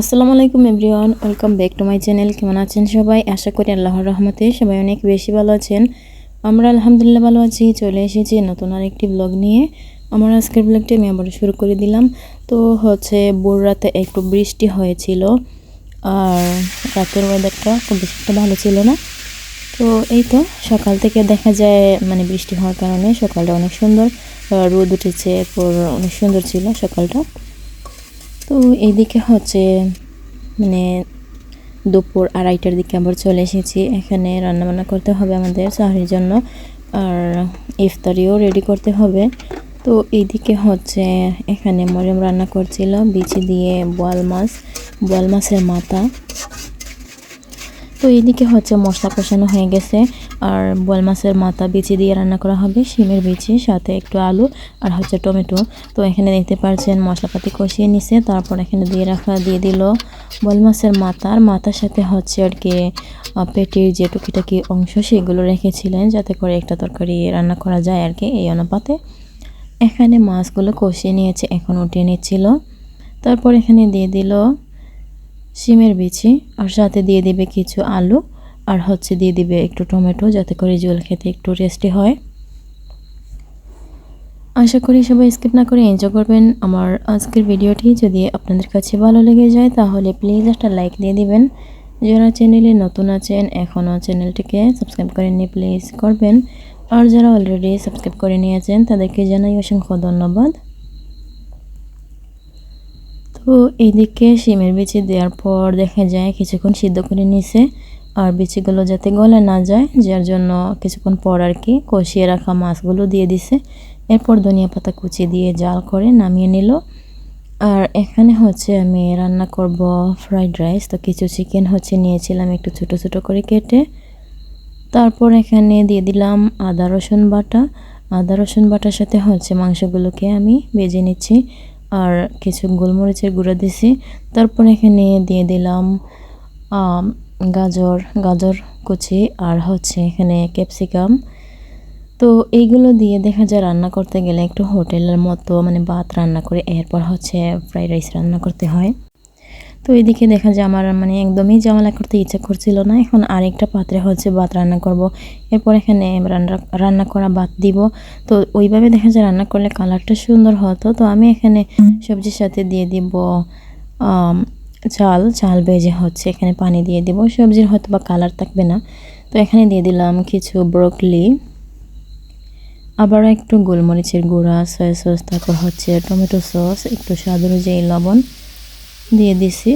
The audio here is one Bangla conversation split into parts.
আসসালামু আলাইকুম everyone, welcome back to my channel. কেমন আছেন সবাই? আশা করি আল্লাহর রহমতে সবাই অনেক বেশি ভালো আছেন। আমরা আলহামদুলিল্লাহ ভালো আছি, চলে এসেছি নতুন আরেকটি ব্লগ নিয়ে। আমার আজকের ব্লগটি আমি আবার শুরু করে দিলাম। তো হচ্ছে, ভোর রাতে একটু বৃষ্টি হয়েছিল, আর রাতের ওয়েদারটা খুব বেশি একটা ভালো ছিল না। তো এই তো, সকাল থেকে দেখা যায় মানে বৃষ্টি হওয়ার কারণে সকালটা অনেক সুন্দর। রোদ উঠেছে, এরপর অনেক সুন্দর ছিল সকালটা। তো এইদিকে হচ্ছে মানে দুপুর আড়াইটার দিকে আবার চলে এসেছি। এখানে রান্নাবান্না করতে হবে আমাদের চাকরির জন্য, আর ইফতারিও রেডি করতে হবে। তো এইদিকে হচ্ছে, এখানে মরিয়ম রান্না করছিল, বিচি দিয়ে বোয়াল মাছ, বোয়াল মাছের মাথা। তো এইদিকে হচ্ছে মশলা কষানো হয়ে গেছে। আর বোয়াল মাছের মাথা বিচি দিয়ে রান্না করা হবে, শিমের বিচি, সাথে একটু আলু আর হচ্ছে টমেটো। তো এখানে দেখতে পাচ্ছেন মশলাপাতি কষিয়ে নিছে, তারপর এখানে দিয়ে রাখা, দিয়ে দিল বোয়াল মাছের মাথা। আর মাথার সাথে হচ্ছে আর কি পেটির যে টুকিটাকি অংশ, সেগুলো রেখেছিলেন যাতে করে একটা তরকারি রান্না করা যায় আর কি এই অনুপাতে। এখানে মাছগুলো কষিয়ে নিয়েছে, এখন উঠিয়ে নিচ্ছিল। তারপর এখানে দিয়ে দিল শিমের বিচি, আর সাথে দিয়ে দিবে কিছু আলু। আর হচ্ছে দিয়ে দিবে একটু টমেটো যাতে করে জল খেতে একটু টেস্টি হয়। আশা করি সবাই স্কিপ না করে এনজয় করবেন। আমার আজকের ভিডিওটি যদি আপনাদের কাছে ভালো লেগে যায়, তাহলে প্লিজ একটা লাইক দিয়ে দিবেন। যারা চ্যানেলে নতুন আছেন এখনও চ্যানেলটিকে সাবস্ক্রাইব করেননি প্লিজ করবেন। আর যারা অলরেডি সাবস্ক্রাইব করে নিয়েছেন, তাদেরকে জানাই অসংখ্য ধন্যবাদ। তো এইদিকে শিমের বিচি দেওয়ার পর দেখা যায় কিছুক্ষণ সিদ্ধ করে নিছে। আর বিচিগুলো যাতে গলে না যায়, যার জন্য কিছুক্ষণ পর আর কি কষিয়ে রাখা মাছগুলো দিয়ে দিছে। এরপর ধনিয়া পাতা কুচি দিয়ে জাল করে নামিয়ে নিল। আর এখানে হচ্ছে আমি রান্না করব ফ্রাইড রাইস। তো কিছু চিকেন হচ্ছে নিয়েছিলাম একটু ছোট ছোট করে কেটে। তারপর এখানে দিয়ে দিলাম আদা, রসুন বাটা। আদা, রসুন বাটার সাথে হচ্ছে মাংসগুলোকে আমি বেজে নিচ্ছি। আর কিছু গোলমরিচের গুঁড়ো দিছি। তারপর এখানে দিয়ে দিলাম গাজর গাজর কুচি আর হচ্ছে এখানে ক্যাপসিকাম। তো এইগুলো দিয়ে দেখা যায় রান্না করতে গেলে একটু হোটেলের মতো মানে ভাত রান্না করে এরপর হচ্ছে ফ্রাইড রাইস রান্না করতে হয়। তো এদিকে দেখা যায় আমার মানে একদমই জামালা করতে ইচ্ছা করছিল না। এখন আরেকটা পাত্রে হচ্ছে ভাত রান্না করব। এরপর এখানে রান্না রান্না করা ভাত দিব। তো ওইভাবে দেখা যায় রান্না করলে কালারটা সুন্দর হতো। তো আমি এখানে সবজির সাথে দিয়ে দিব চাল চাল ভেজে হচ্ছে, এখানে পানি দিয়ে দিব। সবজির হয়তো বা কালার থাকবে না। তো এখানে দিয়ে দিলাম কিছু ব্রোকলি আবার একটু গোলমরিচের গুঁড়া সয়া সস তারপর হচ্ছে টমেটো সস একটু স্বাদ অনুযায়ী লবণ দিয়ে দিছি।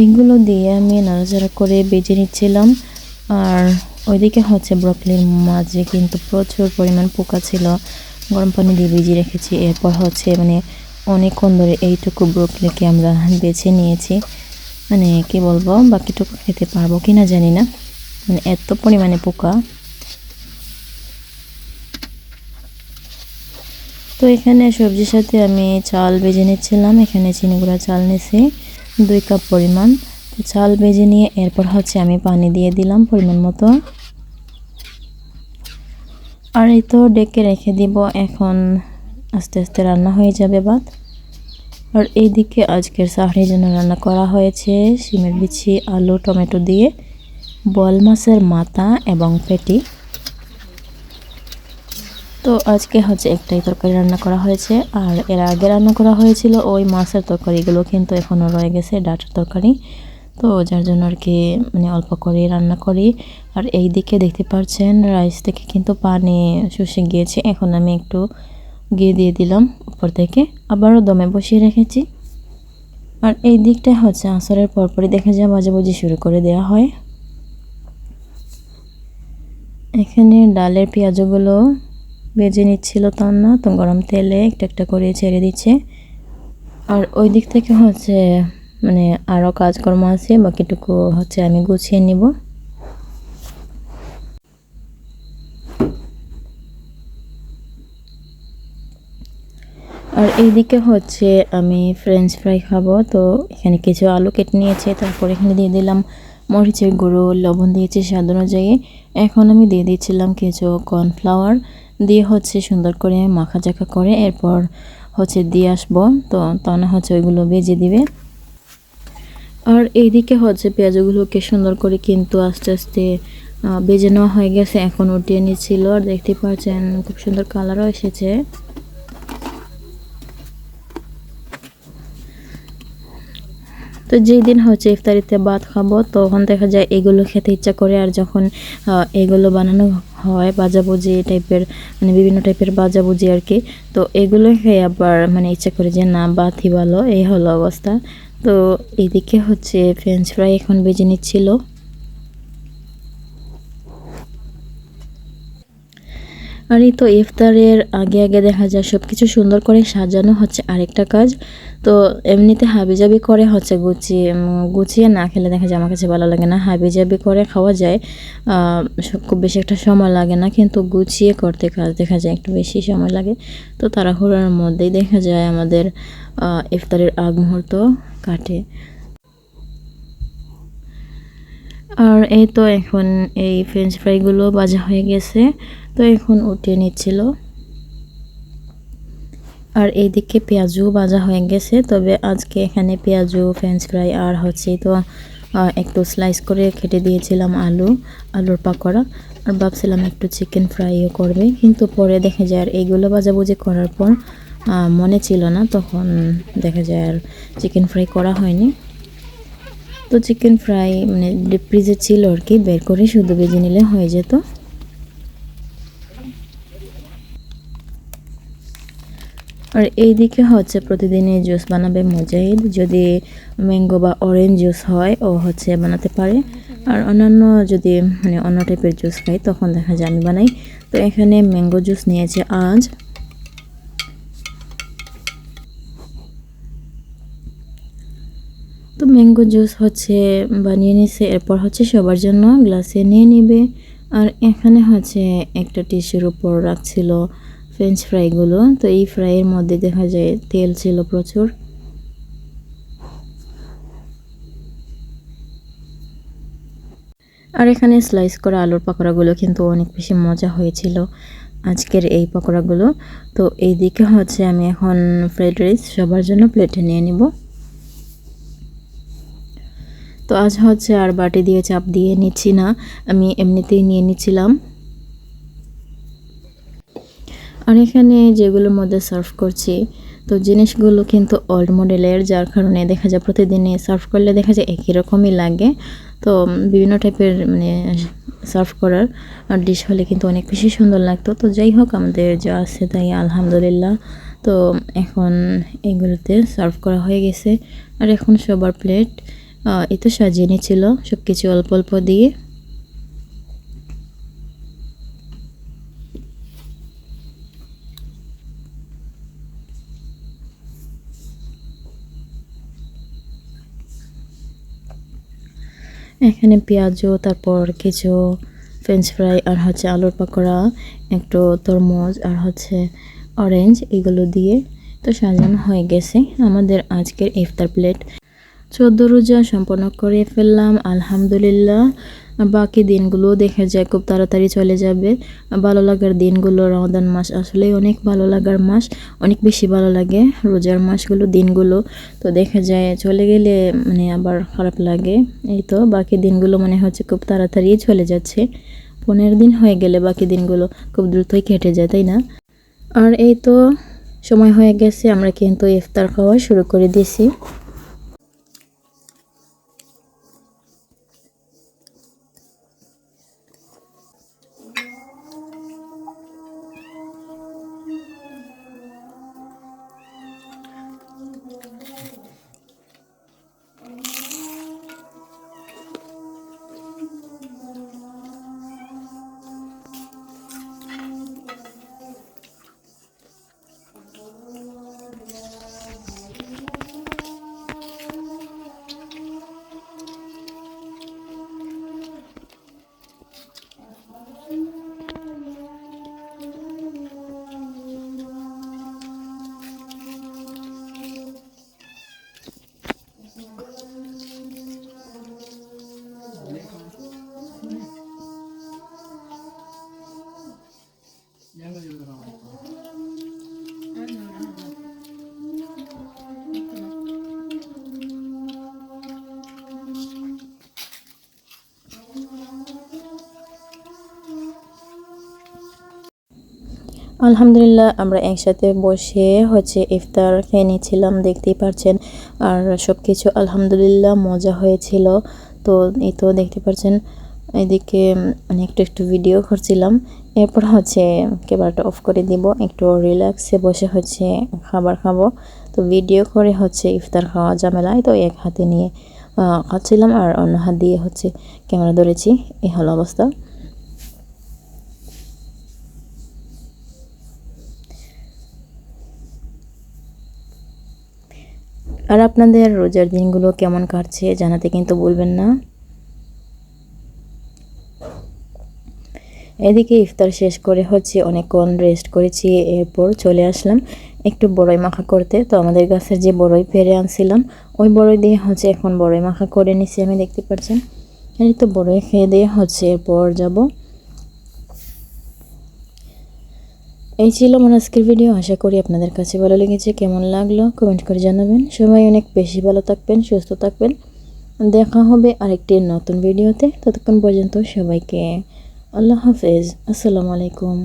এইগুলো দিয়ে আমি নাড়াচাড়া করে বেজে নিচ্ছিলাম। আর ওইদিকে হচ্ছে ব্রকলির মাঝে কিন্তু প্রচুর পরিমাণ পোকা ছিল। গরম পানি দিয়ে ভিজিয়ে রেখেছি। এরপর হচ্ছে মানে অনেকক্ষণ ধরে এইটুকু ব্রকলিকে আমরা বেছে নিয়েছি। মানে কি বলব, বাকিটুকু খেতে পারব কি না জানি না। মানে এত পরিমাণে পোকা। তো এখানে সবজির সাথে আমি চাল বেজে নিচ্ছিলাম। এখানে চিনি গুঁড়া চাল নিয়েছি দুই কাপ পরিমাণ। তো চাল বেজে নিয়ে এরপর হচ্ছে আমি পানি দিয়ে দিলাম পরিমাণ মতো। আর এই তো ডেকে রেখে দিব এখন আস্তে আস্তে রান্না হয়ে যাবে ভাত। আর এইদিকে আজকের সাহরির জন্য রান্না করা হয়েছে। শিমের বিচি, আলু, টমেটো দিয়ে বল মাছের মাথা এবং পেটি। তো আজকে হচ্ছে একটাই তরকারি রান্না করা হয়েছে। আর এর আগে রান্না করা হয়েছিল ওই মাছের তরকারিগুলো কিন্তু এখনও রয়ে গেছে ডাটার তরকারি। তো যার জন্য আর কি মানে অল্প করে রান্না করি। আর এই দিকে দেখতে পাচ্ছেন, রাইস থেকে কিন্তু পানি শুষে গিয়েছে। এখন আমি একটু গিয়ে দিয়ে দিলাম উপর থেকে। আবারও দমে বসিয়ে রেখেছি। আর এই দিকটায় হচ্ছে আসরের পরপরই দেখা যায় বাজাবাজি শুরু করে দেওয়া হয়। এখানে ডালের পেঁয়াজগুলো ভেজে নিচ্ছিল তার না তো গরম তেলে একটা একটা করে ছেড়ে দিচ্ছে। আর ওই দিক থেকে হচ্ছে মানে আরও কাজকর্ম আছে, বাকিটুকু হচ্ছে আমি গুছিয়ে নিব। আর এইদিকে হচ্ছে আমি ফ্রেঞ্চ ফ্রাই খাব, তো এখানে কিছু আলু কেটে নিয়েছে, তারপর এখানে দিয়ে দিলাম মরিচের গুঁড়ো, লবণ দিয়েছি স্বাদ অনুযায়ী। এখন আমি দিয়ে দিচ্ছিলাম কিছু কর্নফ্লাওয়ার দিয়ে হচ্ছে সুন্দর করে মাখা জাখা করে এরপর হচ্ছে দিয়ে আসব, তো তখন হচ্ছে ওইগুলো বেজে দিবে। আর এইদিকে হচ্ছে পেঁয়াজগুলোকে সুন্দর করে কিন্তু আস্তে আস্তে বেজে নেওয়া হয়ে গেছে, এখন উঠিয়ে নিচ্ছিল। আর দেখতে পাচ্ছেন, খুব সুন্দর কালারও এসেছে। তো যেই দিন হচ্ছে ইফতারিতে ভাত খাব, তখন দেখা যায় এগুলো খেতে ইচ্ছা করে, আর যখন এগুলো বানানো হয় ভাজাভুজি টাইপের মানে বিভিন্ন টাইপের ভাজাভুজি আর কি, তো এগুলো খেয়ে আবার মানে ইচ্ছা করে যে না, বাতি ভালো, এই হলো অবস্থা। তো এদিকে হচ্ছে ফ্রেঞ্চ ফ্রাই এখন বেজে নিচ্ছিল। আর এই তো ইফতারের আগে আগে দেখা যায় সব কিছু সুন্দর করে সাজানো হচ্ছে আরেকটা কাজ। তো এমনিতে হাবিজাবি করে হচ্ছে গুছিয়ে গুছিয়ে না খেলে দেখা যায় আমার কাছে ভালো লাগে না। হাবিজাবি করে খাওয়া যায় খুব বেশি একটা সময় লাগে না, কিন্তু গুছিয়ে করতে কাজ দেখা যায় একটু বেশি সময় লাগে। তো তাড়াহুড়োর মধ্যেই দেখা যায় আমাদের ইফতারের আগ মুহূর্ত কাটে। আর এই তো এখন এই ফ্রেঞ্চ ফ্রাইগুলো ভাজা হয়ে গেছে, তো এখন উঠিয়ে নিচ্ছিল। আর এইদিকে পেঁয়াজু ভাজা হয়ে গেছে, তবে আজকে এখানে পেঁয়াজু ফ্রেঞ্চ ফ্রাই আর হচ্ছে তো একটু স্লাইস করে কেটে দিয়েছিলাম আলু, আলুর পাকোড়া। আর ভাবছিলাম একটু চিকেন ফ্রাইও করবে, কিন্তু পরে দেখা যায় আর এইগুলো ভাজাভুজি করার পর মনে ছিল না, তখন দেখা যায় আর চিকেন ফ্রাই করা হয়নি। তো চিকেন ফ্রাই মানে ফ্রিজে ছিল আর কি বের করে শুধু বেজে নিলে হয়ে যেত। আর এইদিকে হচ্ছে প্রতিদিনই জুস বানাবে মুজাহিদ। যদি ম্যাঙ্গো বা অরেঞ্জ জুস হয়, ও হচ্ছে বানাতে পারে। আর অন্যান্য যদি মানে অন্য টাইপের জুস খাই তখন দেখা যায় আমি বানাই। তো এখানে ম্যাঙ্গো জুস নিয়েছে আজ। তো ম্যাঙ্গো জুস হচ্ছে বানিয়ে নিছে, এরপর হচ্ছে সবার জন্য গ্লাসে নিয়ে নিবে। আর এখানে হচ্ছে একটা টিস্যুর উপর রাখছিল ফ্রেঞ্চ ফ্রাইগুলো তো এই ফ্রাইয়ের মধ্যে দেখা যায় তেল ছিল প্রচুর। আর এখানে স্লাইস করা আলুর পাকোড়াগুলো কিন্তু অনেক বেশি মজা হয়েছিল আজকের এই পকোড়াগুলো। তো এই দিকে হচ্ছে আমি এখন ফ্রাইড রাইস সবার জন্য প্লেটে নিয়ে নিব। তো আজ হচ্ছে আর বাটি দিয়ে চাপ দিয়ে নিচ্ছি না, আমি এমনিতেই নিয়ে নিচ্ছিলাম। আর এখানে যেগুলোর মধ্যে সার্ভ করছি, তো জিনিসগুলো কিন্তু ওল্ড মডেলের যার কারণে দেখা যায় প্রতিদিনে সার্ভ করলে দেখা যায় একই রকমই লাগে। তো বিভিন্ন টাইপের মানে সার্ভ করার আর ডিশ হলে কিন্তু অনেক বেশি সুন্দর লাগতো। তো যাই হোক, আমাদের যা আছে তাই আলহামদুলিল্লাহ। তো, এখন এগুলোতে সার্ভ করা হয়ে গেছে। আর এখন সবার প্লেট এই তো সাজিয়ে নিচ্ছিল সব কিছু অল্প অল্প দিয়ে। এখানে পেঁয়াজও, তারপর কিছু ফ্রেঞ্চ ফ্রাই আর হচ্ছে আলুর পাকোড়া, একটু তরমুজ আর হচ্ছে অরেঞ্জ এগুলো দিয়ে তো সাজানো হয়ে গেছে আমাদের আজকের ইফতার প্লেট চোদ্দ রোজা সম্পন্ন করে ফেললাম, আলহামদুলিল্লাহ। বাকি দিনগুলো দেখা যায় খুব তাড়াতাড়ি চলে যাবে। ভালো লাগার দিনগুলো রমাদান মাস আসলে অনেক ভালো লাগার মাস, অনেক বেশি ভালো লাগে রোজার মাসগুলো, দিনগুলো। তো দেখা যায় চলে গেলে মানে আবার খারাপ লাগে। এই তো, বাকি দিনগুলো মনে হচ্ছে খুব তাড়াতাড়ি চলে যাচ্ছে। পনেরো দিন হয়ে গেলে বাকি দিনগুলো খুব দ্রুতই কেটে যায়, তাই না? আর এই তো, সময় হয়ে গেছে, আমরা কিন্তু ইফতার খাওয়া শুরু করে দিয়েছি। আলহামদুলিল্লাহ, আমরা একসাথে বসে হচ্ছে ইফতার খেয়ে নিয়েছিলাম দেখতেই পারছেন। আর সব কিছু আলহামদুলিল্লাহ মজা হয়েছিল। তো এই তো দেখতে পাচ্ছেন এদিকে মানে একটু একটু ভিডিও করছিলাম। এরপর হচ্ছে ক্যামেরাটা অফ করে দিব, একটু রিল্যাক্সে বসে হচ্ছে খাবার খাব। তো ভিডিও করে হচ্ছে ইফতার খাওয়া ঝামেলায়, তো এক হাতে নিয়ে খাচ্ছিলাম আর অন্য হাত দিয়ে হচ্ছে ক্যামেরা ধরেছি, এই হলো অবস্থা। আর আপনাদের রোজার দিনগুলো কেমন কাটছে জানাতে কিন্তু বলবেন না। এদিকে ইফতার শেষ করে হচ্ছে অনেকক্ষণ রেস্ট করেছি, এরপর চলে আসলাম একটু বড়ই মাখা করতে। তো আমাদের গাছের যে বড়ই পেরে আনছিলাম, ওই বড়ই দিয়ে হচ্ছে এখন বড়ই মাখা করে নিছি, আমি দেখতে পাচ্ছেন। এই তো বড়ই খেয়ে দিয়ে হচ্ছে এরপর যাব। এই ছিল আমার আজকের ভিডিও। আশা করি আপনাদের কাছে ভালো লেগেছে। কেমন লাগল কমেন্ট করে জানাবেন। সবাই অনেক বেশি ভালো থাকবেন, সুস্থ থাকবেন। দেখা হবে আরেকটি নতুন ভিডিওতে। ততক্ষণ পর্যন্ত সবাইকে আল্লাহ হাফেজ। আসসালামু আলাইকুম।